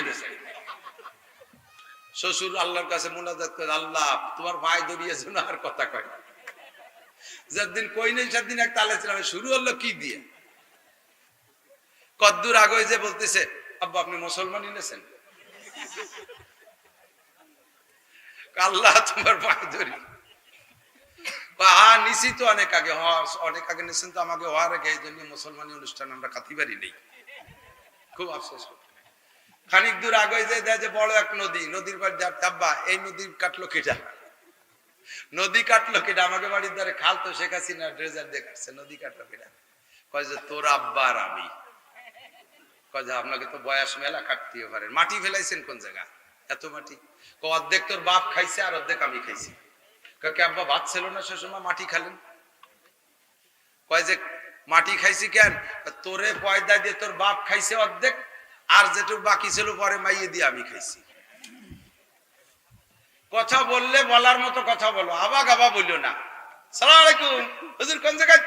দিয়ে দিয়েছে। শ্বশুর আল্লাহর কাছে মোনাজাত করে, আল্লাহ, তোমার ভাই দড়িয়েছে না আর কথা কয়। যেদিন কই নেই, সেদিন এক তালে ছিলাম। শুরু হলো কি দিয়ে? কদ্দুর আগে যে বলতেছে, আব্বা, আপনি মুসলমানই নেছেন? আল্লাহ, তোমার ভাই ধরি। হা নিছি তো অনেক আগে, হ, অনেক আগে নিছেন তো আমাকে হওয়ার আগে এই জন্য মুসলমানি অনুষ্ঠান আমরা খাতি নেই। খুব আফসোস। খানিক দূর আগে যে দেয় যে বড় এক নদী, নদীর বাড়ি আব্বা, এই নদী কাটলো কেটা? নদী কাটলো কেটা? আমাকে বাড়ির ধারে খাল তো শেখ হাসিনা ড্রেজার দেখাচ্ছে নদী কাটলো কেটা? কয় যে, তোর আব্বা আর আমি। কয় আপনাকে তো বয়স মেলা কাটতে পারেন মাটি ফেলাইছেন কোন জায়গা? এত মাটি। অর্ধেক তোর বাপ খাইছে আর অর্ধেক আমি খাইছি। কয়, কি আব্বা, ভাত ছিল না সে সময় মাটি খালেন? কয় যে, মাটি খাইছি কেন? তোরে পয়দা দিয়ে তোর বাপ খাইছে অর্ধেক আর যেটুকু বাকি ছিল পরে মাইয়ে দিয়ে আমি খাইছি। কথা বললে বলার মতো কথা বলো আবা গাবা বলল না। সালাম আলাইকুম। হুজুর কোন জায়গায়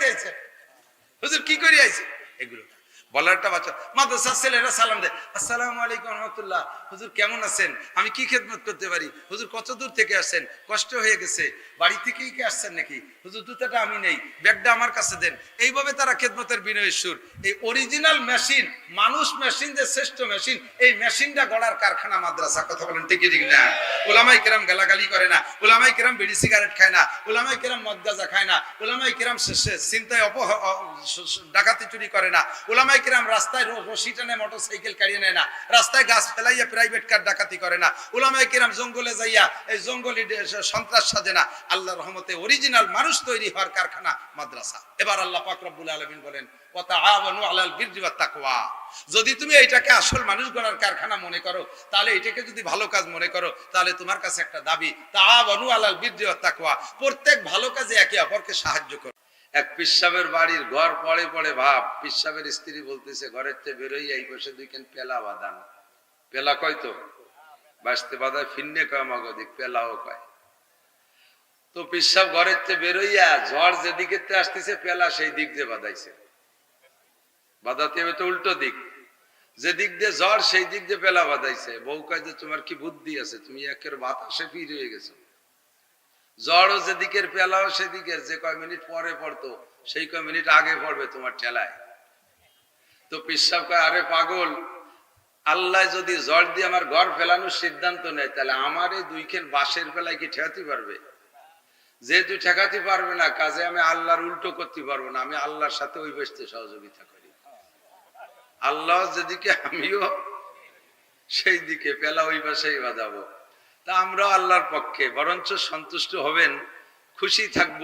হুজুর কি করি আইছে? এগুলো। বলারটা বাচ্চা মাদ্রাসার ছেলেরা সালাম দেয়। আসসালামু আলাইকুম রহমতুল্লাহ। হুজুর কেমন আছেন? আমি কি খেদমত করতে পারি? হুজুর কত দূর থেকে আসছেন? কষ্ট হয়ে গেছে। বাড়ি থেকেই কি আসছেন নাকি? হুজুর জুতাটা আমি নেই। ব্যাগটা আমার কাছে দেন। এইভাবে তারা খেদমতের বিনয়ের সুর। এই অরিজিনাল মেশিন মানুষ মেশিন যে শ্রেষ্ঠ মেশিন এই মেশিনটা গড়ার কারখানা মাদ্রাসা। কথা বলেন ঠিকই ঠিক না? ওলামাই কিরাম গালাগালি করে না। ওলামাই কিরাম বিড়ি সিগারেট খায় না। ওলামাই কিরাম মদ গাঁজা খায় না। ওলামাই কিরাম চিন্তায় অপহ ডাকাতি চুরি করে না। ওলামাই কিরাম রাস্তায় রশি টানে, মোটর সাইকেল কাড়িয়ে নেয় না। রাস্তায় গাছ ফেলাইয়া প্রাইভেট কার ডাকাতি করে না। ওলামাই কিরাম জঙ্গলে যাইয়া এই জঙ্গলি সন্ত্রাস সাজে না। আল্লাহ রহমতে অরিজিনাল মানুষ তৈরি হওয়ার কারখানা, মাদ্রাসা। এবার আল্লাহ পাক রব্বুল আলামিন বলেন যদি তুমি এটাকে আসল মানুষ গড়ার কারখানা মনে করো, তাহলে এটাকে যদি ভালো কাজ মনে করো, তাহলে তোমার কাছে একটা দাবি তা তাআওয়ানু আলাল বিররি ওয়াত তাকওয়া। প্রত্যেক ভালো কাজে একে অপরকে সাহায্য করো। এক পিসাবের বাড়ির ঘর পড়ে পড়ে ভাব, পিসাবের স্ত্রী বলতেছে, ঘরের থেকে বেরোই, এই বসে দুইখান পেলা বাদান পেলা কয় তো? বাঁচতে বাদায় ফিন্নে কয় মগদিক পেলাও কয়। তো পিসাব ঘরের থেকে বেরোইয়া ঝড় যেদিকে আসতেছে, পেলা সেই দিক দিয়ে বাদাইছে বাদাতে হবে তো উল্টো দিক। যে দিক দিয়ে ঝড়, সেই দিক দিয়ে পেলা বাদাইছে বউ কয় যে, তোমার কি বুদ্ধি আছে? তুমি একের বাতাসে ফিরে হয়ে গেছো। ঝড়ও যেদিকের পেলাও সেদিকের। যে কয় মিনিট পরে পড়তো, সেই কয় মিনিট আগে পড়বে তোমার ঠেলায়। তো পিসাব কয়, আরে পাগল, আল্লাহ যদি ঝড় দিয়ে আমার ঘর ফেলানোর সিদ্ধান্ত নেয়, তাহলে আমার এই দুইখান বাঁশের বেলায় কি ঠেকাতে পারবে? যেহেতু ঠেকাতে পারবে না, কাজে আমি আল্লাহর উল্টো করতে পারব না, আমি আল্লাহর সাথে ওই বসতে সহযোগিতা করি। আল্লাহ যেদিকে আমিও সেই দিকে পেলা ওই বাসাই বাজাবো তা আমরা আল্লাহর পক্ষে, বরঞ্চ সন্তুষ্ট হবেন, খুশি থাকব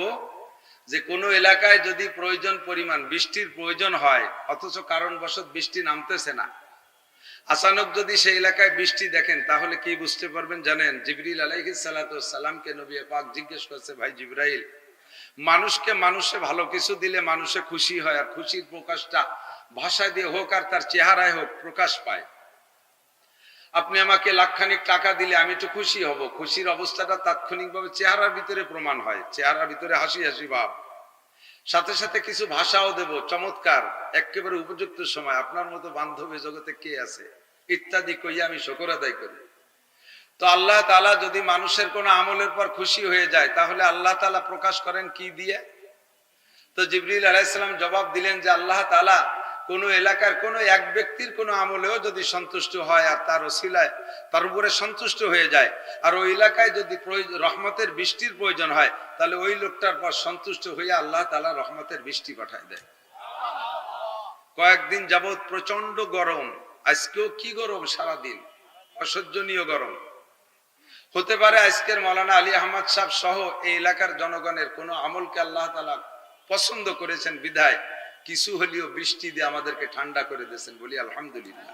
যে কোনো এলাকায় যদি প্রয়োজন পরিমাণ, বৃষ্টির প্রয়োজন হয়, অথচ কারণবশত বৃষ্টি নামতেছে না। আচানক যদি সেই এলাকায় বৃষ্টি দেখেন, তাহলে কি বুঝতে পারবেন জানেন? জিবরিল আলাইহি সালামকে নবী পাক জিজ্ঞেস করছে, ভাই জিব্রাইল, মানুষকে মানুষে ভালো কিছু দিলে মানুষে খুশি হয়, আর খুশির প্রকাশটা ভাষা দিয়ে হোক আর তার চেহারায় হোক, প্রকাশ পায়। আপনি আমাকে লাখখানিক টাকা দিলে আমি তো খুশি হব। খুশির অবস্থাটা তাৎক্ষণিকভাবে চেহারার ভিতরে প্রমাণ হয়। চেহারার ভিতরে হাসি হাসি ভাব। সাথে সাথে কিছু ভাষাও দেব। চমৎকার। একেবারে উপযুক্ত সময়। আপনার মতো বান্ধবী জগতে কে আছে? ইত্যাদি কইয়া আমি শকর আদায় করি। তো আল্লাহ তালা যদি মানুষের কোনো আমলের পর খুশি হয়ে যায়, তাহলে আল্লাহ তালা প্রকাশ করেন কি দিয়ে? তো জিবরিল আলাইসালাম জবাব দিলেন যে আল্লাহ তালা কোন এলাকার কোন এক ব্যক্তির কোন আমলেও যদি সন্তুষ্ট হয় আর তার ওসিলায় তার উপরে সন্তুষ্ট হয়ে যায়, আর ওই এলাকায় যদি রহমতের বৃষ্টির প্রয়োজন হয়, তাহলে ওই লোকটার পর সন্তুষ্ট হয়ে আল্লাহ তালা রহমতের বৃষ্টি পাঠায় দেয়। কয়েকদিন যাবৎ প্রচণ্ড গরম। আজকেও কি গরম সারাদিন? অসহ্যনীয় গরম। হতে পারে আজকের মৌলানা আলী আহমদ সাহ সহ এই এলাকার জনগণের কোন আমলকে আল্লাহ তালা পছন্দ করেছেন বিধায়। কিছু হলেও বৃষ্টি দিয়ে আমাদেরকে ঠান্ডা করে দিয়েছেন বলি আলহামদুলিল্লাহ।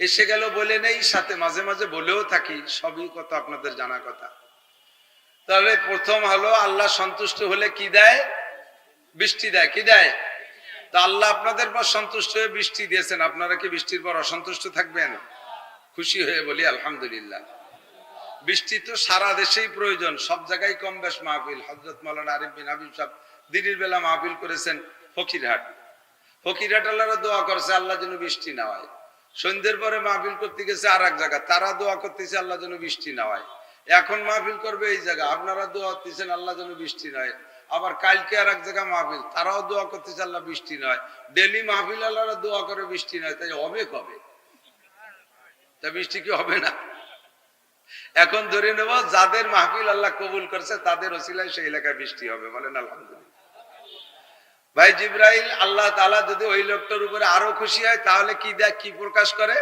এসে গেল বলে নেই, সাথে মাঝে মাঝে বলেও থাকি, সবই কথা, আপনাদের জানা কথা। তাহলে প্রথম হলো আল্লাহ সন্তুষ্ট হলে কি দেয়? বৃষ্টি দেয়। কি দেয়? তা আল্লাহ আপনাদের পর সন্তুষ্ট হয়ে বৃষ্টি দিয়েছেন। আপনারা কি বৃষ্টির পর অসন্তুষ্ট থাকবেন? খুশি হয়ে বলি আলহামদুলিল্লাহ। বৃষ্টি তো সারা দেশেই প্রয়োজন, সব জায়গায় কম বেশ মাহফিল। হজরত মৌলানা আরিফ বিন হাবিব সাহেব দিনের বেলা মাহফিল করেছেন ফকিরহাট। ফকিরহাট আল্লাহরা দোয়া করছে, আল্লাহ যেন বৃষ্টি না হয়। সন্ধ্যের পরে মাহফিল করতে গেছে আর এক জায়গা, তারা দোয়া করতেছে, আল্লাহ যেন বৃষ্টি না হয়। এখন মাহফিল করবে এই জায়গা, আপনারা দোয়া করতেছেন, আল্লাহ যেন বৃষ্টি নয় আবার কালকে আর এক জায়গায় মাহফিল, তারাও দোয়া করতেছে, আল্লাহ বৃষ্টি নয় ডেলি মাহফিল আল্লাহরা দোয়া করে বৃষ্টি নয় তাই হবে কবে? তা বৃষ্টি কি হবে না? এখন ধরে নেব, যাদের মাহফিল আল্লাহ কবুল করছে, তাদের ওসিলায় সেই এলাকায় বৃষ্টি হবে, বলেন আলহামদুলিল্লাহ। ভাই জিব্রাইল, আল্লাহ তালা যদি ওই লোকটার উপরে আরও খুশি হয়, তাহলে কি দেয়, কি প্রকাশ করে?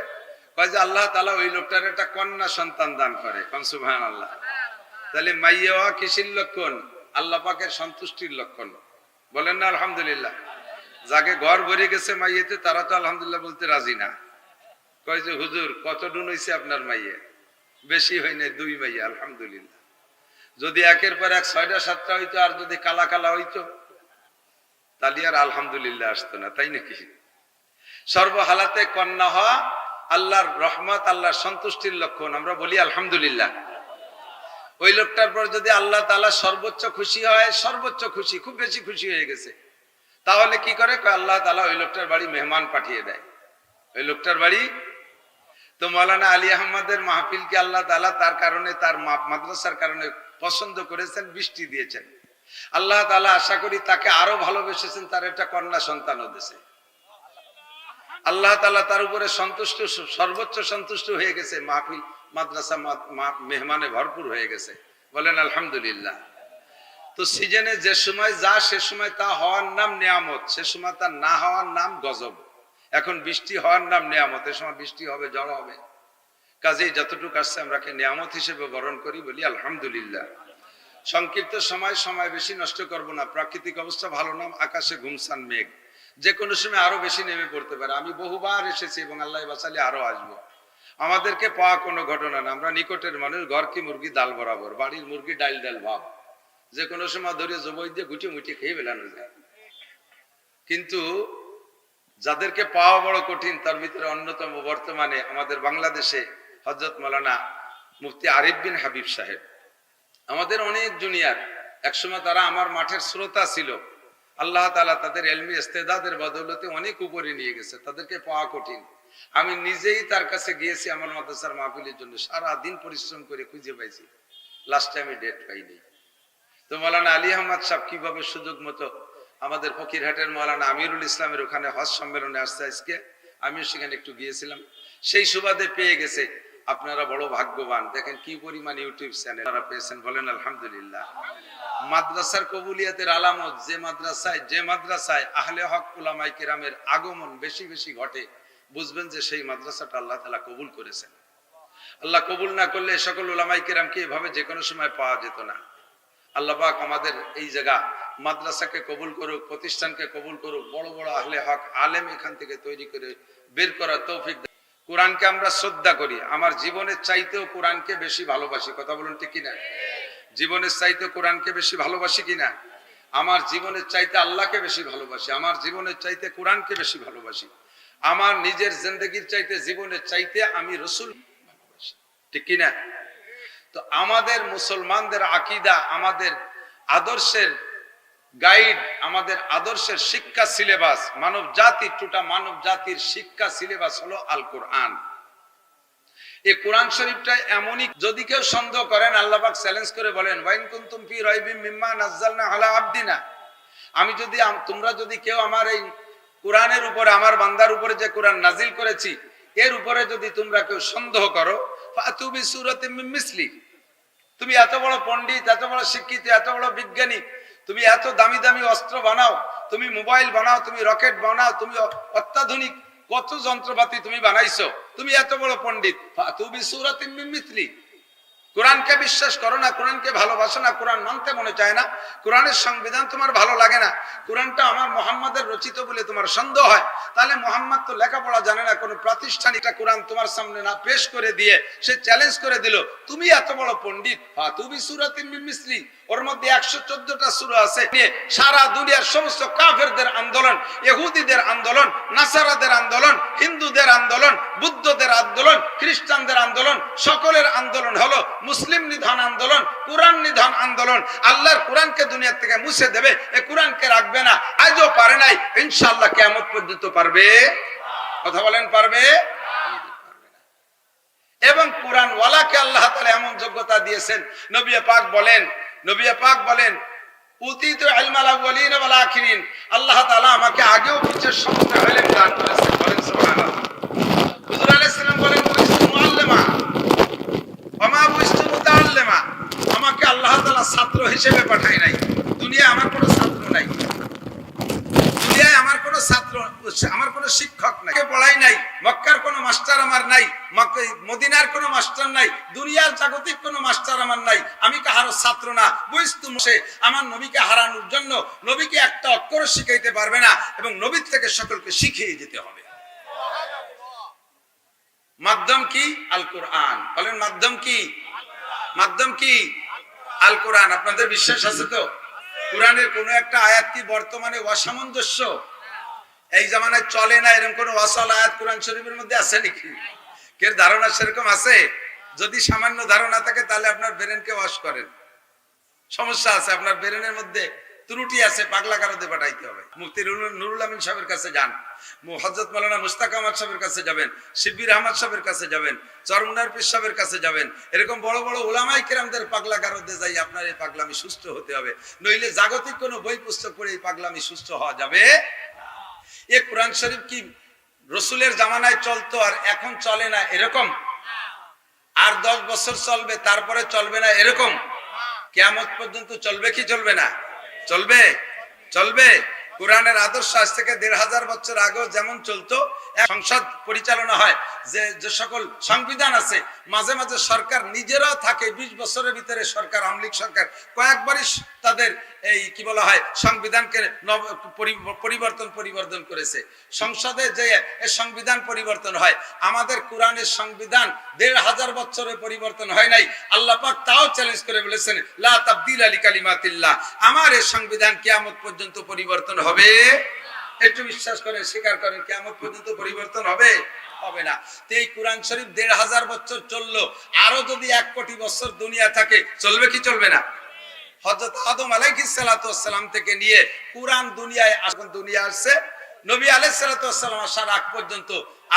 কয় যে আল্লাহ তালা ওই লোকটার একটা কন্যা সন্তান দান করে। কনসুভান আল্লাহ তাহলে মাইয়া কিসির লক্ষণ? আল্লাহ পাকের সন্তুষ্টির লক্ষণ। বলেন না, আলহামদুলিল্লাহ। যাকে ঘর ভরে গেছে মাইয়েতে, তারা তো আলহামদুলিল্লাহ বলতে রাজি না। কয় যে, হুজুর, কত ডুন হয়েছে আপনার মাইয়ে? বেশি হয় নাই, দুই মাইয়া, আলহামদুলিল্লাহ। যদি একের পর এক ছয়টা, সাতটা হইতো, আর যদি কালা কালা হইতো তাহলে আর আলহামদুলিল্লাহ আসতো না, তাই নাকি? সর্বহালাতে কন্যা হওয়া আল্লাহর রহমত, আল্লাহর সন্তুষ্টির লক্ষণ, আমরা বলি আলহামদুলিল্লাহ। ওই লোকটার পর যদি আল্লাহ তালা সর্বোচ্চ খুশি হয়, সর্বোচ্চ খুশি, খুব বেশি খুশি হয়ে গেছে। তাহলে কি করে? আল্লাহ তালা ওই লোকটার বাড়ি মেহমান পাঠিয়ে দেয়। ওই লোকটার বাড়ি? তো মৌলানা আলী আহমদের মাহফিলকে আল্লাহ তালা তার কারণে, তার মাদ্রাসার কারণে পছন্দ করেছেন, বৃষ্টি দিয়েছেন। আল্লাহ তালা আশা করি তাকে আরও ভালোবেসেছেন, তার একটা কন্যা সন্তানও দেশে আল্লাহ তালা তার উপরে সন্তুষ্ট, সর্বোচ্চ সন্তুষ্ট হয়ে গেছে, মাহফিল, মাদ্রাসা মেহমানে ভরপুর হয়ে গেছে। বলেন, আলহামদুলিল্লাহ। তো সিজনে যে সময় যা, সে সময় তা হওয়ার নাম নিয়ামত, সে সময় তা না হওয়ার নাম গজব। এখন বৃষ্টি হওয়ার নাম নিয়ামত, এ সময় বৃষ্টি হবে, ঝড় হবে। কাজেই যতটুকু আসছে আমরা নিয়ামত হিসেবে বরণ করি বলি, আলহামদুলিল্লাহ। সংক্ষিপ্ত সময় সময় বেশি নষ্ট করব না। প্রাকৃতিক অবস্থা ভালো নাম আকাশে ঘুমসান মেঘ। যে কোনো সময় আরও বেশি নেমে পড়তে পারে। আমি বহুবার এসেছি এবং আল্লাহ বাসালে আরও আসব। আমাদেরকে পাওয়া কোনো ঘটনা না। আমরা নিকটের মানুষ, ঘর কি মুরগি, ডাল বরাবর। বাড়ির মুরগি ডাল ডাল, ভাব। যে কোনো সময় ধরে জবই দিয়ে গুটি মুটি খেয়ে বেলানো যায়। কিন্তু যাদেরকে পাওয়া বড় কঠিন, তার ভিতরে অন্যতম বর্তমানে আমাদের বাংলাদেশে হজরত মৌলানা মুফতি আরিফ বিন হাবিব সাহেব। আমাদের অনেক জুনিয়র, একসময় তারা আমার মাঠের শ্রোতা ছিল। আল্লাহ তালা তাদের এলমি ইস্তেদাদের বদৌলতে অনেক উপরে নিয়ে গেছে, তাদেরকে পাওয়া কঠিন। আমি নিজেই তার কাছে গিয়েছি আমার মাদ্রাসার মাহফিলের জন্য সারা দিন পরিশ্রম করে খুঁজে পাইছি। লাস্টে আমি ডেট পাইনি। তো মৌলানা আলী আহমদ সাহেব কীভাবে সুযোগ মতো আমাদের ফকিরহাটের মৌলানা আমিরুল ইসলামের ওখানে হজ সম্মেলনে আসছে আজকে, আমিও সেখানে একটু গিয়েছিলাম। সেই সুবাদে পেয়ে গেছে। আপনারা বড় ভাগ্যবান। দেখেন কি পরিমাণ ইউটিউব চ্যানেল আপনারা পেয়েছেন, বলেন আলহামদুলিল্লাহ। মাদ্রাসার কবুলিয়াতের আলামত, যে মাদ্রাসায় যে মাদ্রাসায় আহলে হক উলামাই কেরামের আগমন বেশি বেশি ঘটে, বুঝবেন যে সেই মাদ্রাসাটা আল্লাহ তালা কবুল করেছেন। আল্লাহ কবুল না করলে সকল উলামাই কেরামকে এভাবে যে কোনো সময় পাওয়া যেত না। আল্লাহ পাক আমাদের এই জায়গা মাদ্রাসাকে কবুল করুক, প্রতিষ্ঠানকে কবুল করুক, বড় বড় আহলে হক আলেম এখান থেকে তৈরি করে বের করার তৌফিক। কোরআনকে আমরা শ্রদ্ধা করি। আমার জীবনের চাইতেও কোরআনকে বেশি ভালোবাসি। কথা বলুন ঠিক কিনা? জীবনের চাইতে কোরআনকে বেশি ভালোবাসি কিনা? আমার জীবনের চাইতে আল্লাহকে বেশি ভালোবাসি। আমার জীবনের চাইতে কোরআনকে বেশি ভালোবাসি। আমার নিজের জিন্দগির চাইতে জীবনের চাইতে আমি রসুল ভালোবাসি। ঠিক কিনা? তো আমাদের মুসলমানদের আকিদা, আমাদের আদর্শের গাইড আমাদের আদর্শের শিক্ষা সিলেবাস, মানব জাতির টুটা মানব জাতির শিক্ষা সিলেবাস হলো আল কোরআন। এই কোরআন শরীফটা এমনই, যদি কেউ সন্দেহ করেন, আল্লাহ পাক চ্যালেঞ্জ করে বলেন ওয়াইন কুনতুম ফি রাইবিম মিম্মা নাযালনা আলা আবদিনা। আমি যদি তোমরা যদি কেউ আমার এই কোরআনের উপরে, আমার বান্দার উপরে যে কোরআন নাজিল করেছি, এর উপরে যদি তোমরা কেউ সন্দেহ করো বিসূরাতিম মিন মিসলি। তুমি এত বড় পণ্ডিত, এত বড় শিক্ষিত, এত বড় বিজ্ঞানী তুমি এত দামি দামি অস্ত্র বানাও, তুমি মোবাইল বানাও, তুমি রকেট বানাও, তুমি অত্যাধুনিক কত যন্ত্রপাতি তুমি বানাইছো। তুমি এত বড় পণ্ডিত। তুমি সুরাতিন মিথলি। কোরআনকে বিশ্বাস করো না, কোরআনকে ভালোবাসো না, কোরআন মানতে মনে চায় না। কোরআনের সংবিধান তোমার ভালো লাগে না। কোরআনটা আমার মোহাম্মদের রচিত বলে তোমার সন্দেহ হয়। তাহলে মোহাম্মদ তো লেখাপড়া জানে না, কোনো প্রাতিষ্ঠানিকটা কোরআন তোমার সামনে না পেশ করে দিয়ে সে চ্যালেঞ্জ করে দিল, তুমি এত বড় পণ্ডিত তুমি সুরাতিন মিন মিসলি, ওর মধ্যে একশো চোদ্দটা সুরা আছে, নিয়ে সারা দুনিয়ার সমস্ত কাফেরদের আন্দোলন, ইহুদিদের আন্দোলন, নাসারাদের আন্দোলন, হিন্দুদের আন্দোলন, বুদ্ধদের আন্দোলন, খ্রিস্টানদের আন্দোলন, সকলের আন্দোলন হলো মুসলিম নিধন আন্দোলন, কোরআন নিধন আন্দোলন, আল্লাহর কোরআনকে দুনিয়া থেকে মুছে দেবে, এ কোরআনকে রাখবে না। আজও পারে নাই ইনশাল্লাহ কেমন পর্যন্ত পারবে। কথা বলেন, পারবে? এবং কোরআন ওয়ালাকে আল্লাহ তালা এমন যোগ্যতা দিয়েছেন, নবী পাক বলেন, নবী পাক বলেন অতীত আলমাল আউয়ালিন আল্লাহ তালা আমাকে আগেও পিছের সমস্ত আলেম দান করেছেন, বলেন সুবহানাল্লাহ। ছাত্র পাঠায় নাই। দুনিয়ায় আমার কোনো ছাত্র নাই। দুনিয়ায় আমার কোনো ছাত্র, আমার কোনো শিক্ষক নাই। পড়াই নাই, মক্কার কোনো মাস্টার আমার নাই মদিনার কোনো মাস্টার নাই, দুনিয়ার জাগতিক কোনো মাস্টার আমার নাই। আমি কাহারো ছাত্র না। বুঝতু সে আমার নবীকে হারানোর জন্য নবীকে একটা অক্ষর শিখাইতে পারবে না এবং নবীর থেকে সকলকে শিখিয়ে যেতে হবে। মাধ্যম কি? আল কোরআন বলেন মাধ্যম কি? মাধ্যম কি? আল কোরআন, আপনাদের বিশ্বাস আছে তো? কোরআনের কোন একটা আয়াত কি বর্তমানে অসামঞ্জস্য? এই জামানায় চলে না এরকম কোন অসল আয়াত কোরআন শরীফের মধ্যে আছে নাকি? কে ধারণা সেরকম আছে? যদি সামান্য ধারণা থাকে, তাহলে আপনার ব্রেনকে ওয়াশ করেন। সমস্যা আছে, আপনার ব্রেনের মধ্যে ত্রুটি আছে, পাগলা কারোতে পাঠাইতে হবে। মুফতি নুরুল- আমিন সাহেবের কাছে যান। মু- হযরত মাওলানা মুস্তাক আহমদ সাহেবের কাছে যাবেন শিবির আহমদ সাহেবের কাছে যাবেন, চরমুনার পীর সাহেবের কাছে যাবেন। এরকম বড় বড় ওলামাই কেরামদের পাগলা কারোতে যাই আপনার এই পাগলামি সুস্থ হতে হবে। নইলে জাগতিক কোনো বই পুস্তক পড়ে এই পাগলামি সুস্থ হওয়া যাবে? এ কোরআন শরীফ কি রসুলের জামানায় চলতো আর এখন চলে না এরকম? আর দশ বছর চলবে, তারপরে চলবে না এরকম? কেয়ামত পর্যন্ত চলবে কি চলবে না? চলবে? চলবে? কোরআনের আদর্শ আজ থেকে দেড় হাজার বছর আগেও যেমন চলতো সংসদ পরিচালনা হয়, যে যে সকল সংবিধান আছে, মাঝে মাঝে সরকার নিজেরাও থাকে, বিশ বছরের ভিতরে সরকার, আমলিক সরকার, কয়েকবারই তাদের এই কি বলা হয়, সংবিধানকে পরিবর্তন পরিবর্তন করেছে। সংসদে যে সংবিধান পরিবর্তন হয়, আমাদের কোরআনের সংবিধান দেড় হাজার বছরের পরিবর্তন হয় নাই। আল্লাহ পাক তাও চ্যালেঞ্জ করে বলেছেন, লা তাবদিল আলী কালিমাতিল্লাহ। আমার এই সংবিধান কিয়ামত পর্যন্ত পরিবর্তন হবে? একটু বিশ্বাস করেন স্বীকার করেন, কিয়ামত পর্যন্ত পরিবর্তন হবে? হবে না। তো এই কোরআন শরীফ দেড় হাজার বছর চলল। আরও যদি এক কোটি বছর দুনিয়া থাকে, চলবে কি চলবে না? হযরত আদম ওয়াসসালাম থেকে নিয়ে কোরআন দুনিয়ায় এখন দুনিয়া আসছে। নবী ওয়াসসালাম আসার আগ পর্যন্ত,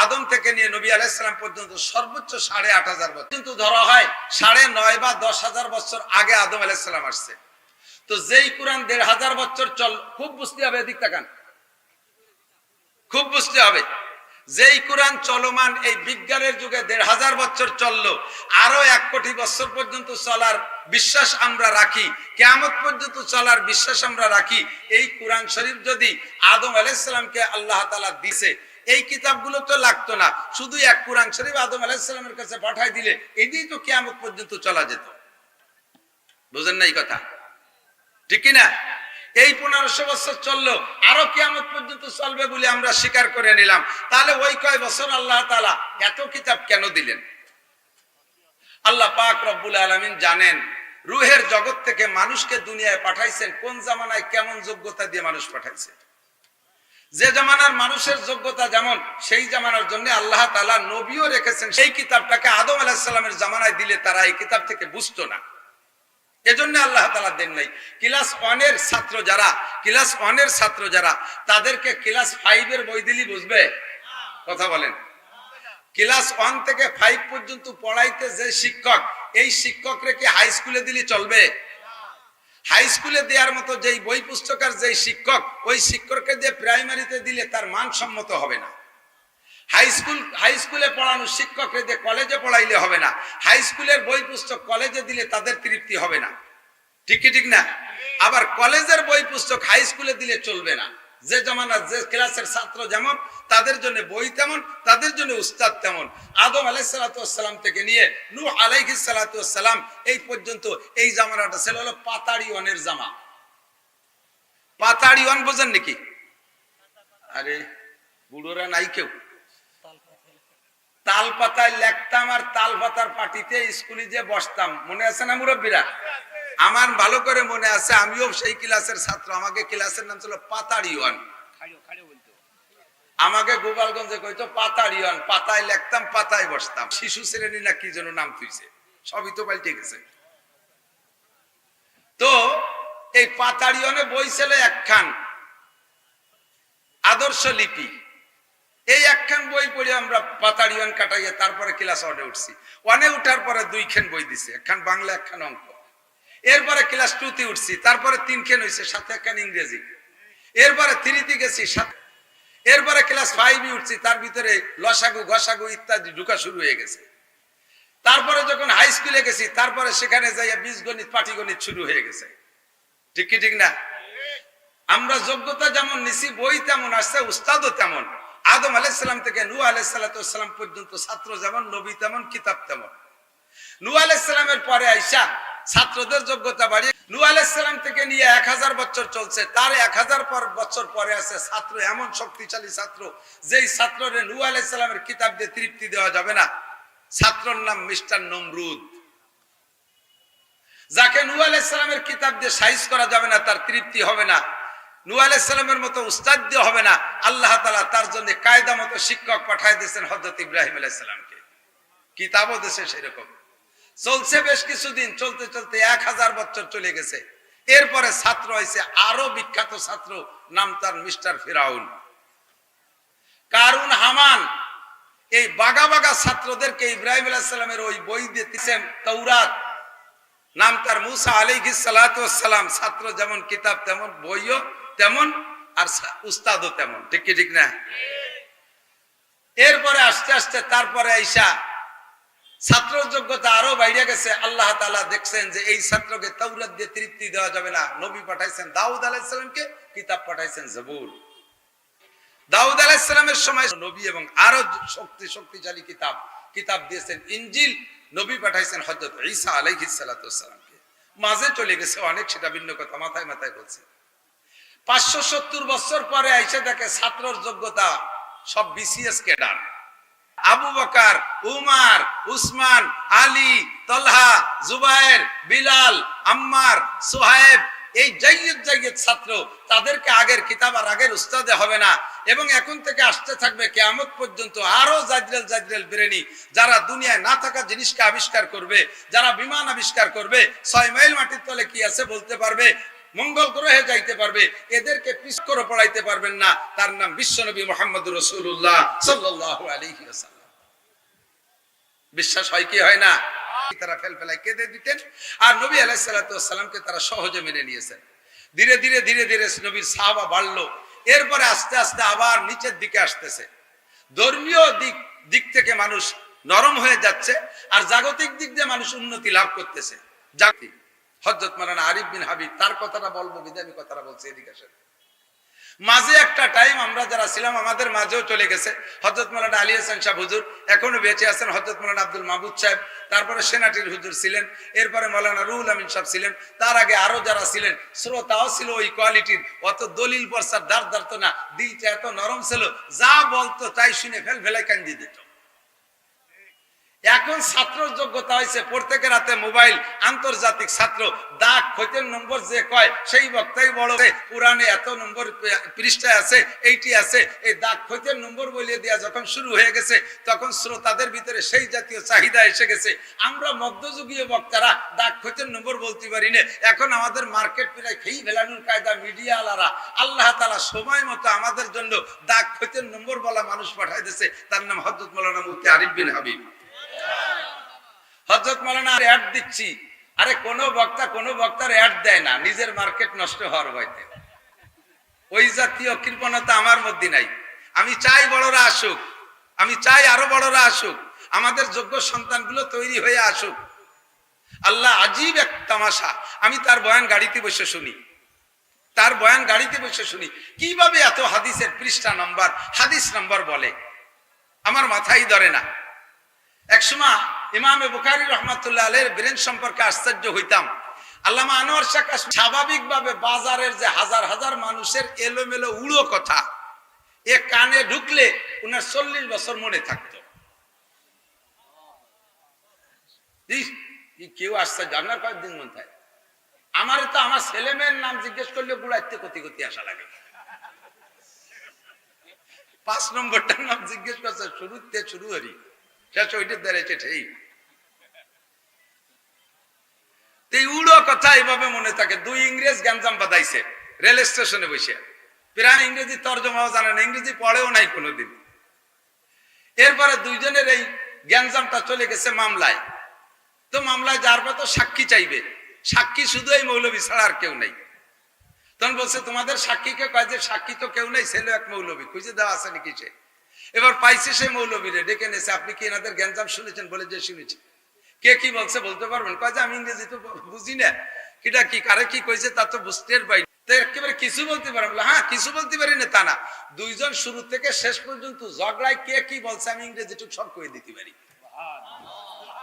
আদম থেকে নিয়ে নবী আলাইহিস সালাম পর্যন্ত সর্বোচ্চ সাড়ে আট হাজার বছর। কিন্তু ধরা হয় সাড়ে নয় বা দশ হাজার বছর আগে আদম আলাইহিস সালাম আসছে। তো যেই কোরআন দেড় হাজার বছর চল খুব বুঝতে হবে এদিক তাকান খুব বুঝতে হবে। যেই কোরআন চলমান, এই বিজ্ঞানের যুগে দেড় হাজার বছর চলল আরও এক কোটি বছর পর্যন্ত চলার বিশ্বাস আমরা রাখি কেমত পর্যন্ত চলার বিশ্বাস আমরা রাখি। এই কোরআন শরীফ যদি আদম আলাইসালামকে আল্লাহ তালা দিছে, এই কিতাবগুলো তো লাগতো না। শুধু এক কোরআন শরীফ আদম আলাইসালামের কাছে পাঠাই দিলে এটাই তো কেমত পর্যন্ত চলা যেত। বুঝেন না এই কথা? ঠিক কিনা? এই পনেরোশো বছর চলল, আরও কিয়ামত পর্যন্ত চলবে বলে আমরা স্বীকার করে নিলাম। তাহলে ওই কয় বছর আল্লাহ তালা এত কিতাব কেন দিলেন? আল্লাহ পাক রব্বুল আলমিন জানেন, রুহের জগৎ থেকে মানুষকে দুনিয়ায় পাঠাইছেন, কোন জামানায় কেমন যোগ্যতা দিয়ে মানুষ পাঠাইছে? যে জামানার মানুষের যোগ্যতা যেমন, সেই জামানার জন্য আল্লাহ তালা নবীও রেখেছেন, সেই কিতাবটাকে আদম আলাহিসাল্লামের জামানায় দিলে তারা এই কিতাব থেকে বুঝতো না। এজন্য আল্লাহ তালা দেন নাই। ক্লাস ওয়ানের ছাত্র যারা, ক্লাস ওয়ানের ছাত্র যারা, তাদেরকে ক্লাস ফাইভের বই দিলি বুঝবে? কথা বলেন। ক্লাস ওয়ান থেকে ফাইভ পর্যন্ত পড়াইতে যে শিক্ষক, এই শিক্ষক রেখে হাই স্কুলে দিলে চলবে? হাই স্কুলে দেওয়ার মতো যেই বই পুস্তকের যেই শিক্ষক, ওই শিক্ষককে দিয়ে প্রাইমারিতে দিলে তার মানসম্মত হবে না। হাই স্কুল হাই স্কুলে পড়ানো শিক্ষককে কলেজে পড়াইলে হবে না। হাই স্কুলের বই পুস্তক কলেজে দিলে তাদের তৃপ্তি হবে না। ঠিক কি ঠিক না? আবার কলেজের বই পুস্তক হাই স্কুলে দিলে চলবে না। যে জমানার যে ক্লাসের ছাত্র যেমন, তাদের জন্য বই তেমন, তাদের জন্য উস্তাদ তেমন। আদম আলাইসালাম থেকে নিয়ে নু আলাইহিসালাম এই পর্যন্ত এই জামানাটা ছিল হলো পাতাড়ি অনের জামা। পাতাড়ি অন বোঝেন নাকি? আরে, বুড়োরা নাই কেউ। তাল পাতায় লেখতাম আর তাল পাতার পাটিতে স্কুলে যে বসতাম। মনে আছে না মুরব্বীরা? আমার ভালো করে মনে আছে, আমিও সেই ক্লাসের ছাত্র। আমাকে ক্লাসের নাম ছিল পাতাড়িওয়ান। আমাকে গোপালগঞ্জে কইতো পাতাড়িওয়ান। পাতায় লেখতাম, পাতায় বসতাম। শিশু শ্রেণি না কি যেন নাম তুইছে সবই তো পাল্টে গেছে। তো এই পাতাড়িওয়ানে বই ছিল একখান আদর্শ লিপি। এই একখান বই পড়ে আমরা পাতাড়িয়ান কাটাইয়া তারপরে ক্লাস ওয়ানে উঠছি। ওয়ানে উঠার পরে দুইখান বই দিছে, একখান বাংলা, একখান অঙ্ক। এরপরে ক্লাস টুতে উঠছি, তারপরে তিনখান হয়েছে সাথে একখান ইংরেজি। এরপরে থ্রিতে গেছি, সাথে এরপরে ক্লাস ফাইভে উঠছি, তার ভিতরে লসাগু, ঘসাগু ইত্যাদি ঢুকা শুরু হয়ে গেছে। তারপরে যখন হাই স্কুলে গেছি, তারপরে সেখানে যাইয়া বীজগণিত, পাটিগণিত শুরু হয়ে গেছে। ঠিক কি ঠিক না? আমরা যোগ্যতা যেমন নিছি, বই তেমন আসছে, উস্তাদও তেমন। আদম আলাইসাল্লাম থেকে নু আলাইসাল্লাম পর্যন্ত ছাত্র যেমন, নবী তেমন, কিতাব তেমন। নু আলাইসাল্লামের পরে আইসা ছাত্রদের যোগ্যতা বাড়িয়ে নু আলাইসাল্লাম থেকে নিয়ে এক হাজার বছর চলছে। তার এক হাজার পর বছর পরে আছে ছাত্র, এমন শক্তিশালী ছাত্র, যেই ছাত্ররে নু আলাইসাল্লামের কিতাব দিয়ে তৃপ্তি দেওয়া যাবে না। ছাত্রর নাম মিস্টার নমরুদ। যাকে নু আলাইসাল্লামের কিতাব দিয়ে সাইজ করা যাবে না, তার তৃপ্তি হবে না। নু মতো উস্তাদ দিয়ে হবে না। আল্লাহ তালা তার জন্য কায়দা মতো শিক্ষক দিয়েছেন হজরত ইব্রাহিম কিতাবও সেরকম। চলছে বেশ কিছুদিন, চলতে চলতে এক হাজার বছর চলে গেছে। এরপরে ছাত্র হয়েছে আরও বিখ্যাত ছাত্র, নাম তার মিস্টার ফিরাউন। কারুন হামান, এই বাগা বাগা ছাত্রদেরকে ইব্রাহিম আলাইসাল্লামের ওই বই দিতেছেন তৌরাত নাম তার মুসা আলিহি সালাম। ছাত্র যেমন কিতাব, তেমন বইও তেমন আর উস্তাদও তেমন। ঠিক কি, ঠিক না? এরপরে আস্তে আস্তে তারপরে আইসা ছাত্র যোগ্যতা আরও বাইরে গেছে। আল্লাহ তালা দেখছেন যে এই ছাত্রকে তৌরাত দিয়ে তৃপ্তি দেওয়া যাবে না। নবী পাঠাইছেন দাউদ আলাইসালামকে কিতাব পাঠাইছেন জবুর। দাউদ আলাইসালামের সময় নবী এবং আরও শক্তি শক্তিশালী কিতাব কিতাব দিয়েছেন ইঞ্জিল নবী পাঠাইছেন হজরত ঈসা আলাইহিসালামকে মাঝে চলে গেছে অনেক, সেটা ভিন্ন কথা, মাথায় মাথায় বলছে। পাঁচশো সত্তর বছর পরে আইসে দেখে ছাত্রর যোগ্যতা সব বিসিএস কেডার আবু বকার, উমার, উসমান, আলী, তলহা, জুবায়ের, বিলাল, আম্মার, সোহায়েব, এই জাইয়দ জাইয়দ ছাত্র, তাদেরকে আগের কিতাব আর আগের উস্তাদে হবে না। এবং এখন থেকে আসতে থাকবে কেয়ামত পর্যন্ত আরও জাজরেল জাজরেল বেরেনি যারা দুনিয়ায় না থাকা জিনিসকে আবিষ্কার করবে, যারা বিমান আবিষ্কার করবে, ছয় মাইল মাটির তলে কি আছে বলতে পারবে? মঙ্গল গ্রহে যাইতে পারবে, এদেরকে পিস করে পড়াইতে পারবেন না। তার নাম বিশ্বনবী মোহাম্মদ রসুল্লাহ সাল্লাহ বিশ্বাস হয় কি হয় না? তারা ফেল ফেলায় কেঁদে দিতেন আর নবী আলাইসালামকে তারা সহজে মেনে নিয়েছেন। ধীরে ধীরে ধীরে ধীরে নবীর সাহাবা বাড়লো। এরপরে আস্তে আস্তে আবার নিচের দিকে আসতেছে। ধর্মীয় দিক দিক থেকে মানুষ নরম হয়ে যাচ্ছে আর জাগতিক দিক দিয়ে মানুষ উন্নতি লাভ করতেছে। জাতি হজরত মারানা আরিফ বিন হাবিব, তার কথাটা বলব, বিদায় আমি কথাটা বলছি এদিকে আসেন। মাঝে একটা টাইম আমরা যারা ছিলাম, আমাদের মাঝেও চলে গেছে। হজরত মালানা আলী হাসান সাহেব হুজুর, এখনও বেঁচে আছেন। হজরত মালানা আব্দুল মাহবুদ সাহেব, তারপরে সেনাটির হুজুর ছিলেন। এরপরে মৌলানা রুহুল আমিন সাহেব ছিলেন। তার আগে আরও যারা ছিলেন, শ্রোতাও ছিল ওই কোয়ালিটির অত দলিল বর্ষার দাঁড় দাঁড়তো না। দিলটা এত নরম ছিল, যা বলতো তাই শুনে ফেল ফেলে কান্দি দিত। এখন ছাত্র যোগ্যতা হয়েছে, প্রত্যেকের হাতে মোবাইল, আন্তর্জাতিক ছাত্র। দাগ খৈতের নম্বর যে কয়, সেই বক্তাই বড়। পুরাণে এত নম্বর পৃষ্ঠায় আছে, এইটি আছে। এই দাগ খৈতের নম্বর বলিয়ে দেওয়া যখন শুরু হয়ে গেছে, তখন শ্রোতাদের ভিতরে সেই জাতীয় চাহিদা এসে গেছে। আমরা মধ্যযুগীয় বক্তারা দাগ খৈতের নম্বর বলতে পারি না। এখন আমাদের মার্কেট প্রায় খেই ভেলানুর কায়দা মিডিয়া আলারা আল্লাহ তালা সময় মতো আমাদের জন্য দাগ খৈতের নম্বর বলা মানুষ পাঠাই দিয়েছে তার নাম হজরত মৌলানা মুফতি আরিফ বিন হাবিব। হজরত মৌলানা অ্যাড দিচ্ছি। আরে কোন বক্তা কোন বক্তার অ্যাড দেয় না, নিজের মার্কেট নষ্ট হওয়ার ভয়তে। ওই জাতীয় কৃপণতা আমার মধ্যে নাই। আমি চাই বড়রা আসুক, আমি চাই আরও বড়রা আসুক, আমাদের যোগ্য সন্তানগুলো তৈরি হয়ে আসুক। আল্লাহ আজীব এক তামাশা, আমি তার বয়ান গাড়িতে বসে শুনি। তার বয়ান গাড়িতে বসে শুনি। কীভাবে এত হাদিসের পৃষ্ঠা নাম্বার, হাদিস নাম্বার বলে? আমার মাথায় ধরে না। একসময় ইমামে বুখারি রহমতুল্লাহ আলের ব্রেন সম্পর্কে আশ্চর্য হইতাম। আল্লামা আনোয়ার শাহ স্বাভাবিকভাবে বাজারের যে হাজার হাজার মানুষের এলোমেলো উড়ো কথা, এ কানে ঢুকলে উনার চল্লিশ বছর মনে থাকতো। কেউ আসছে জানার কয়েকদিন মনে থাকে। আমার তো আমার ছেলে মেয়ের নাম জিজ্ঞেস করলে বুড়াইতে কতি কতি আসা লাগে। পাঁচ নম্বরটার নাম জিজ্ঞেস করছে, শুরুতে শুরু হরি। এরপরে দুইজনের এই গ্যাঞ্জামটা চলে গেছে মামলায়। তো মামলায় যার তো সাক্ষী চাইবে, সাক্ষী শুধু এই মৌলবী ছাড়া আর কেউ নেই। তখন বলছে, তোমাদের সাক্ষীকে কয় যে সাক্ষী তো কেউ নেই, ছেলে এক মৌলবী খুঁজে দেওয়া আছে নাকি সে? এবার পাইছে সেই মৌলবীরে, ডেকে নেছে আপনি কি এনাদের গ্যাঞ্জাম শুনেছেন? বলে যে শুনেছি। কে কি বলছে বলতে পারবেন? কয় যে আমি ইংরেজি তো বুঝি না। কিটা কি, কারে কি কইছে তা তো বুঝতে পারি একেবারে কিছু বলতে বলে হ্যাঁ কিছু বলতে পারি না, তা না। দুইজন শুরু থেকে শেষ পর্যন্ত ঝগড়ায় কে কি বলছে আমি সব কয়ে দিতে পারি।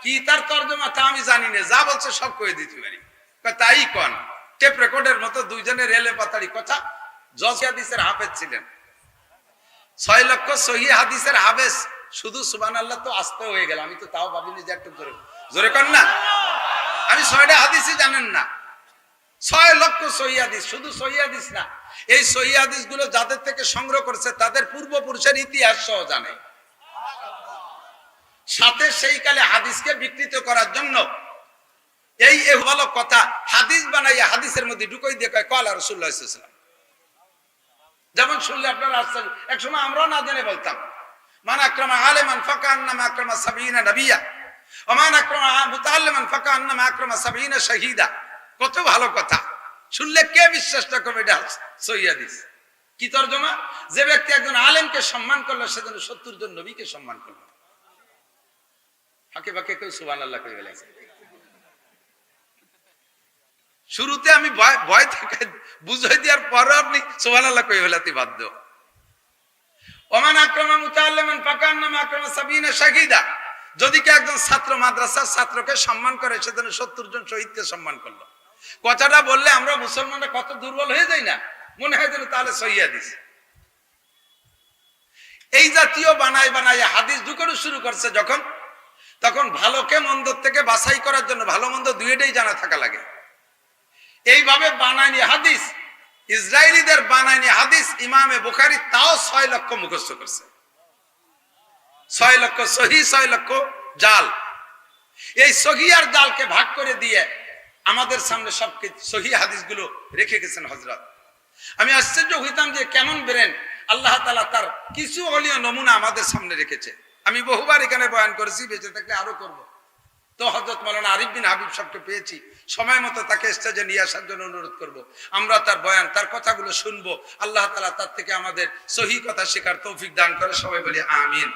কি তার তর্জমা তা আমি জানি না। যা বলছে সব কয়ে দিতে পারি। তাই কন? টেপ রেকর্ডের মতো দুইজনের রেলে পাতাড়ি কথা জজ হাদিসের হাফেজ ছিলেন। ছয় লক্ষ সহি হাদিসের হাবেস শুধু সুবান আল্লাহ তো আসতে হয়ে গেল, আমি তো তাও ভাবিনি যে একটু জোরে জোরে কর না। আমি ছয়টা হাদিসই জানেন না। ছয় লক্ষ সহি হাদিস, শুধু সহি হাদিস না। এই সহি হাদিসগুলো যাদের থেকে সংগ্রহ করছে, তাদের পূর্বপুরুষের ইতিহাস সহ জানে। সাথে সেই কালে হাদিসকে বিকৃত করার জন্য এই এ ভালো কথা, হাদিস বানাইয়া হাদিসের মধ্যে ঢুকাই দিয়ে কয় কলা রসুল্লাহ ইসলাম যেমন শুনলে আপনারা আসছেন এক সময় আমরাও না জেনে বলতাম, মান আক্রমা আলেমান ফাঁকা আন্নামা আক্রমা সাবিনা নবিয়া ওমান আক্রমা মুতাল্লিমান ফাঁকা আন্নামা আক্রমা সাবিনা শাহিদা। কত ভালো কথা। শুনলে কে বিশ্বাসটা করবে? এটা সহিয়াদিস কি তর্জমা? যে ব্যক্তি একজন আলেমকে সম্মান করল সেজন্য সত্তর জন নবীকে সম্মান করল। ফাঁকে ফাঁকে কেউ সুবান আল্লাহ করে শুরুতে আমি ভয় থেকে, বুঝাই দেওয়ার পরও আপনি সোহান আল্লাহ কই ফেলাতে বাধ্য। ওমান আক্রমা মুতাল্লিমান ফাকান নামা আক্রমা সাবিনা শাহিদা। যদি কে একজন ছাত্র মাদ্রাসার ছাত্রকে সম্মান করে সত্তর জন শহীদকে সম্মান করল। কথাটা বললে আমরা মুসলমানরা কত দুর্বল হয়ে যাই না? মনে হয় যেন তাহলে সহিয়া দিস এই জাতীয় বানাই বানাই হাদিস ঢুকানো শুরু করছে যখন। তখন ভালোকে মন্দ থেকে বাছাই করার জন্য ভালো মন্দ দুইটাই জানা থাকা লাগে। এইভাবে বানায়নি হাদিস, ইসরায়েলিদের বানায়নি হাদিস, ইমামে বুখারি তাও ছয় লক্ষ মুখস্থ করছে। ছয় লক্ষ সহি, ছয় লক্ষ জাল। এই সহি আর জালকে ভাগ করে দিয়ে আমাদের সামনে সব সহি হাদিসগুলো রেখে গেছেন হজরত আমি আশ্চর্য হইতাম যে কেমন বেরেন আল্লাহ তালা তার কিছু অলীয় নমুনা আমাদের সামনে রেখেছে। আমি বহুবার এখানে বয়ান করেছি, বেঁচে থাকলে আরও করব। তো হজরত মৌলানা আরিফ বিন হাবিব সবকে পেয়েছি। সময় মতো তাকে স্টেজে নিয়ে আসার জন্য অনুরোধ করব। আমরা তার বয়ান, তার কথাগুলো শুনব। আল্লাহ তালা তার থেকে আমাদের সহি কথা শেখার তৌফিক দান করে সবাই বলি আমিন।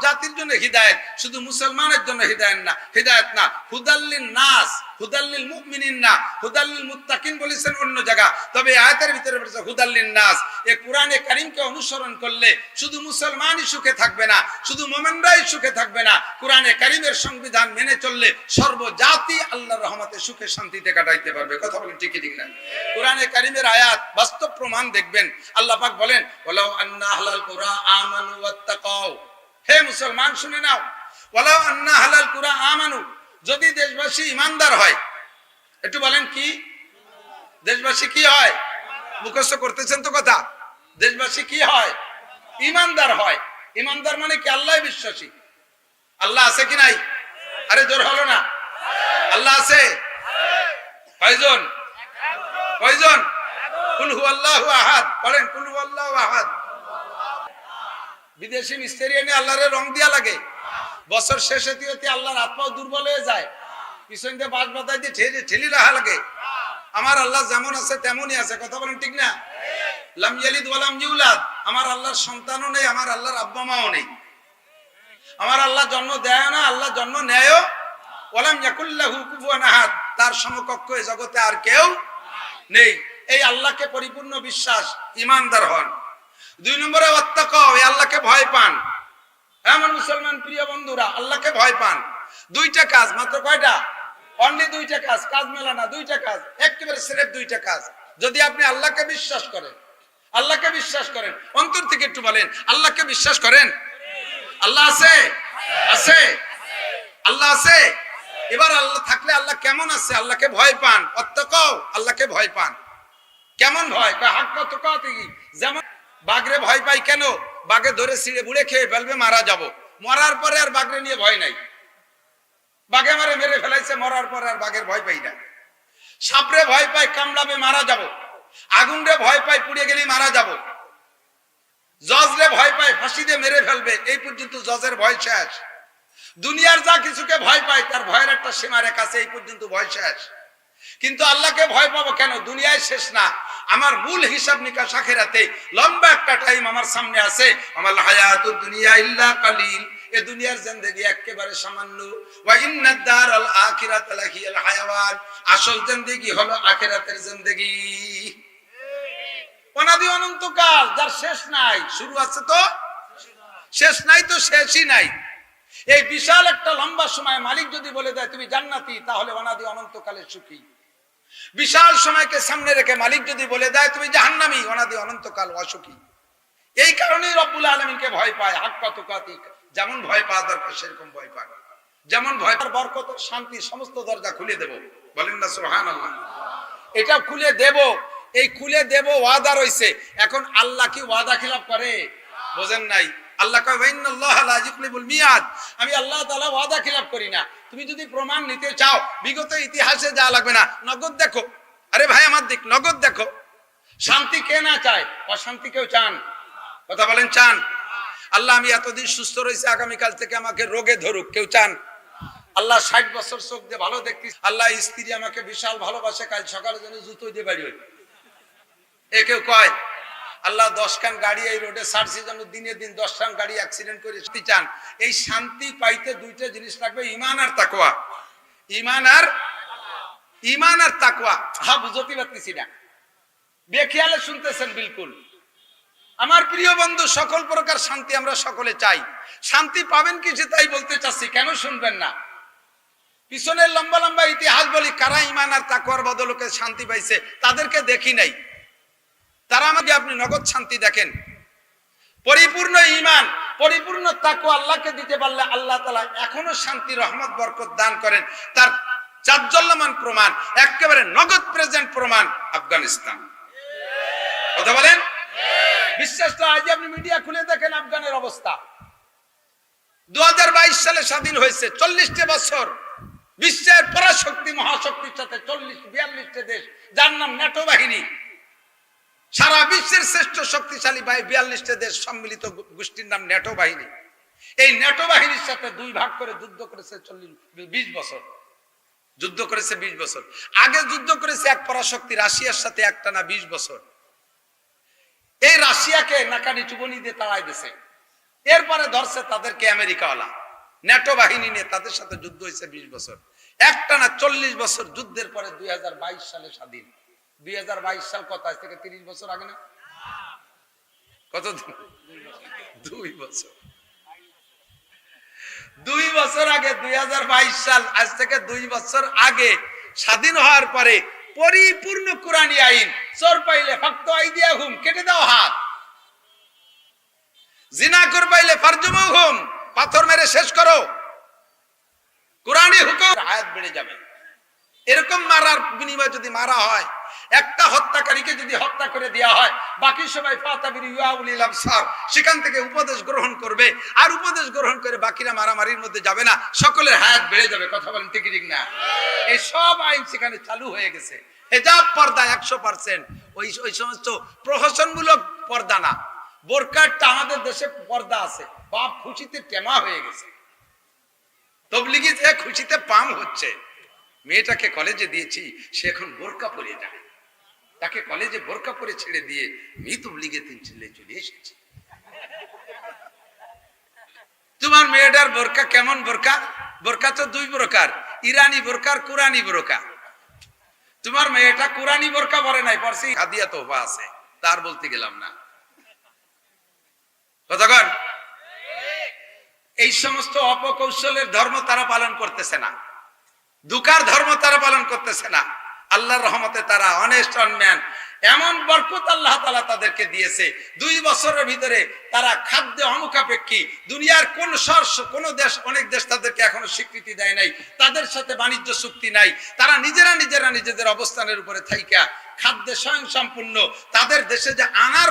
জাতির জন্য হিদায়াত, শুধু মুসলমানের জন্য না, হিদায়াত না মুমিনিন না বলেছেন অন্য জায়গা। তবে আয়াতের ভিতরে বলেছে হুদাল্লিন নাস এই কোরআনে কারীমকে অনুসরণ করলে শুধু মুসলমানই সুখে থাকবে না, শুধু মোমেনরাই সুখে থাকবে না। কোরআনে কারীমের সংবিধান মেনে চললে সর্বজাতি আল্লাহর রহমতে সুখে শান্তিতে কাটাইতে পারবে। কথা বলেন ঠিকই ঠিক না কোরআনে কারীমের আয়াত বাস্তব প্রমাণ দেখবেন। আল্লাহ পাক বলেন, ওয়ালাউ আন্না আহলাল কুরআ আমানু ওয়াত্তাকাও হে মুসলমান, শুনে নাও। ওয়ালাউ আন্না আহলাল কুরআ আমানু। যদি দেশবাসী ইমানদার হয়, একটু বলেন কি? দেশবাসী কি হয়? মুখস্থ করতেছেন তো কথা। দেশবাসী কি হয়? ইমানদার হয়। ইমানদার মানে কি? আল্লাহ বিশ্বাসী। আল্লাহ আছে কি নাই? আরে জোর হলো না। আল্লাহ আছে? কয়জন? কয়জন? কুলহু আল্লাহ আহাদ। বলেন কুলহু আল্লাহ আহাদ। বিদেশি মিস্ত্রি এনে আল্লাহরে রং দিয়া লাগে। বছর শেষে দিয়ে আল্লাহর আত্মাও দুর্বল হয়ে যায়। পিছন দিয়ে বাস বাতাই দিয়ে ঠেলে ঠেলি রাখা লাগে। আমার আল্লাহ যেমন আছে তেমনই আছে। কথা বলেন ঠিক না? লাম ইয়ালিদ ওয়ালাম ইউলাদ। আমার আল্লাহর সন্তানও নেই, আমার আল্লাহর আব্বা মাও নেই। আমার আল্লাহ জন্ম দেয় না, আল্লাহ জন্ম নেয়ও। ওয়ালাম ইয়াকুল্লাহু কুফুয়ান আহাদ। তার সমকক্ষ এই জগতে আর কেউ নেই। এই আল্লাহকে পরিপূর্ণ বিশ্বাস, ইমানদার হন। দুই নম্বরে অত্যাকাও এই আল্লাহকে ভয় পান। আমার মুসলমান প্রিয় বন্ধুরা, আল্লাহকে ভয় পান। দুইটা কাজ, মাত্র কয়টা? অনলি দুইটা কাজ কাজ মেলা না, দুইটা কাজ, একেবারে সিরেফ দুইটা কাজ। যদি আপনি আল্লাহকে বিশ্বাস করেন, আল্লাহকে বিশ্বাস করেন, অন্তর থেকে একটু বলেন, আল্লাহকে বিশ্বাস করেন? আল্লাহ আছে? আছে? আল্লাহ আছে? এবার আল্লাহ থাকলে আল্লাহ কেমন আছে? আল্লাহকে ভয় পান। অত্যকাও আল্লাহকে ভয় পান। কেমন ভয়? যেমন বাঘরে ভয় পাই কেন? বাঘে ধরে ছিঁড়ে বুড়ে খেয়ে ফেলবে, মারা যাব। মরার পরে আর বাঘরে নিয়ে ভয় নাই। বাঘে মারে, মেরে ফেলাইছে, মরার পরে আর বাঘের ভয় পাই না। সাপরে ভয় পাই কামড়াবে, মারা যাব। আগুন রে ভয় পাই পুড়িয়ে গেলে মারা যাব। জজ রে ভয় পায় ফাঁসি দিয়ে মেরে ফেলবে, এই পর্যন্ত জজের ভয় শেষ। দুনিয়ার যা কিছুকে ভয় পায়, তার ভয়ের একটা সীমা রেখা আছে, এই পর্যন্ত ভয় শেষ। কিন্তু আল্লাহকে ভয় পাবো কেন? দুনিয়ায় শেষ না। আমার মূল হিসাব নিকাশ আখেরাতে লম্বা একটা টাইম আমার সামনে আছে। আমার হায়াতু দুনিয়া ইল্লা কালিল। এ দুনিয়ার জিন্দেগি একেবারে সামান্য। ওয়া ইন্নাদ দারাল আখিরাত লাহিয়াল হায়াওয়ান। আসল জিন্দেগি হলো আখিরাতের জিন্দেগি। অনাদি অনন্তকাল, যার শেষ নাই, শুরু আছে তো? শেষ নাই তো শেষই নাই। এই বিশাল একটা লম্বা সময় মালিক যদি বলে দেয়, তুমি জান্নাতি, তাহলে অনাদি অনন্তকালে সুখী। বিশাল সময়কে সামনে রেখে মালিক যদি বলে দেয়, তুমি জাহান্নামি, অনাদি অনন্তকাল অসুখী। এই কারণেই রব্বুল আলমিনকে ভয় পায়, হাক্কাতুকাতি। যেমন ভয় পাওয়া দরকার, সেরকম ভয় পায় যেমন ভয় বরকত, শান্তি, সমস্ত দরজা খুলে দেব। বলেন না সুহান এটা খুলে দেব, এই খুলে দেব ওয়াদা রইছে। এখন আল্লাহ কি ওয়াদা খিলাফ করে? বোঝেন নাই। আল্লাহ মিয়াদ। আমি আল্লাহ তাআলা ওয়াদা খিলাফ করি না। তুমি যদি প্রমাণ নিতে চাও, বিগত ইতিহাসে যা লাগবে না, নগদ দেখো। আরে ভাই, আমার দিক, নগদ দেখো। শান্তি কে না চায়? অশান্তি কেউ চান? কথা বলেন, চান? আল্লাহ, আমি এতদিন সুস্থ রয়েছে, আগামীকাল থেকে আমাকে রোগে ধরুক, কেউ চান? আল্লাহ, ষাট বছর চোখ দিয়ে ভালো দেখতি আল্লাহ, স্ত্রী আমাকে বিশাল ভালোবাসে, কাল সকালে যেন জুতো দিয়ে বাড়ি এ কেউ কয়? আল্লাহ, দশ খান গাড়ি এই রোডে ছাড়ছি যেন দিনে দিন দশ খান গাড়ি অ্যাক্সিডেন্ট করে শান্তি চান। এই শান্তি পাইতে দুইটা জিনিস লাগবে, ইমান আর তাকোয়া ইমান আর ইমান আর তাকোয়া হ্যাঁ বুঝতে পারতেছি না। বেখেয়ালে শুনতেছেন, বিলকুল। আমার প্রিয় বন্ধু, সকল প্রকার শান্তি আমরা সকলে চাই। শান্তি পাবেন কিছু তাই বলতে চাচ্ছি, কেন শুনবেন না? পিছনের লম্বা লম্বা ইতিহাস বলি, কারা ইমান আর তাকুয়ার বদলকে শান্তি পাইছে, তাদেরকে দেখি নাই। তারা আমাকে, আপনি নগদ শান্তি দেখেন। পরিপূর্ণ ইমান পরিপূর্ণ তাকু আল্লাহকে দিতে পারলে আল্লাহ তালা এখনও শান্তি, রহমত, বরকত দান করেন। তার চাঞ্চল্যমান প্রমাণ, একেবারে নগদ প্রেজেন্ট প্রমাণ, আফগানিস্তান। কথা বলেন? বিশ্বাস তো আজ আপনি মিডিয়া খুলে দেখেন আফগানের অবস্থা। দুই হাজার বাইশ সালে স্বাধীন হয়েছে, চল্লিশটি বছর বিশ্বের পরাশক্তি, মহাশক্তির সাথে চল্লিশ, বিয়াল্লিশটি দেশ, যার নাম ন্যাটো বাহিনী। সারা বিশ্বের শ্রেষ্ঠ শক্তিশালী বাহি বিয়াল্লিশটি দেশ সম্মিলিত গোষ্ঠীর নাম ন্যাটো বাহিনী। এই ন্যাটো বাহিনীর সাথে দুই ভাগ করে যুদ্ধ করেছে চল্লিশ, বিশ বছর। যুদ্ধ করেছে বিশ বছর। আগে যুদ্ধ করেছে এক পরাশক্তি, রাশিয়ার সাথে একটানা বিশ বছর। এই রাশিয়াকে নাকানি চুবনি দিয়ে তাড়াই দিছে। এরপরে ধরছে তাদেরকে আমেরিকাওয়ালা। ন্যাটো বাহিনী নিয়ে তাদের সাথে যুদ্ধ হয়েছে বিশ বছর। একটানা চল্লিশ বছর যুদ্ধের পরে দুই সালে স্বাধীন। দুই সাল কত? আজ থেকে তিরিশ বছর আগে না? কত দুই বছর। দুই বছর আগে, দুই হাজার বাইশ সাল, আজ থেকে দুই বছর আগে স্বাধীন হওয়ার পরে পরিপূর্ণ কোরআনী আইন। চোর পাইলে ফাক্ত আইদিয়া হুম কেটে দাও হাত। জিনা কর পাইলে ফারজুম হুম পাথর মেরে শেষ করো। কোরআনী হুকুম, আয়াত বেড়ে যাবে। এরকম মারার বিনিময় যদি মারা হয় একটা হত্যাকারীকে যদি হত্যা করে দেওয়া হয়, বাকি সবাই ফাতাবির ইউআউলিল আবসার। সেখান থেকে উপদেশ গ্রহণ করবে, আর উপদেশ গ্রহণ করে বাকিরা মারামারির মধ্যে যাবে না, সকলের হায়াত বেড়ে যাবে, কথা বলেন ঠিক ঠিক না। এই সব আইন সেখানে চালু হয়ে গেছে। হেজাব পর্দা একশো পার্সেন্ট ওই ওই সমস্ত প্রহসনমূলক পর্দা না। বোরকারটা আমাদের দেশে পর্দা আছে। বাপ খুশিতে টেমা হয়ে গেছে। তবলিগি যে খুশিতে পাম হচ্ছে। মেয়েটাকে কলেজে দিয়েছি, সে এখন বোরকা পরে যায় তাকে কলেজে বোরকা পরে ছেড়ে দিয়ে মেয়ে তবলিগে তিন ছেলে চলে এসেছে। তোমার মেয়েটার বোরকা কেমন বোরকা বোরকা তো দুই প্রকার, ইরানি বোরকার কুরানি বোরকা তোমার মেয়েটা কুরানি বোরকা পরে নাই পরছি হাদিয়া তোফা আছে, তার বলতে গেলাম না। কতক্ষণ? এই সমস্ত অপকৌশলের ধর্ম তারা পালন করতেছে না। দুকার ধর্ম তারা পালন করতেছে না। আল্লাহর রহমতে তারা অনেস্ট অনম্যান এমন বরকত আল্লাহ তালা তাদেরকে দিয়েছে। দুই বছরের ভিতরে তারা খাদ্য অনুকাপেক্ষী দুনিয়ার কোন সর্ষ কোন দেশ, অনেক দেশ তাদেরকে এখনও স্বীকৃতি দেয় নাই। তাদের সাথে বাণিজ্য চুক্তি নাই। তারা নিজেরা নিজেরা নিজেদের অবস্থানের উপরে থাইকা। খাদ্যে স্বয়ং সম্পূর্ণ তাদের দেশে যে আনার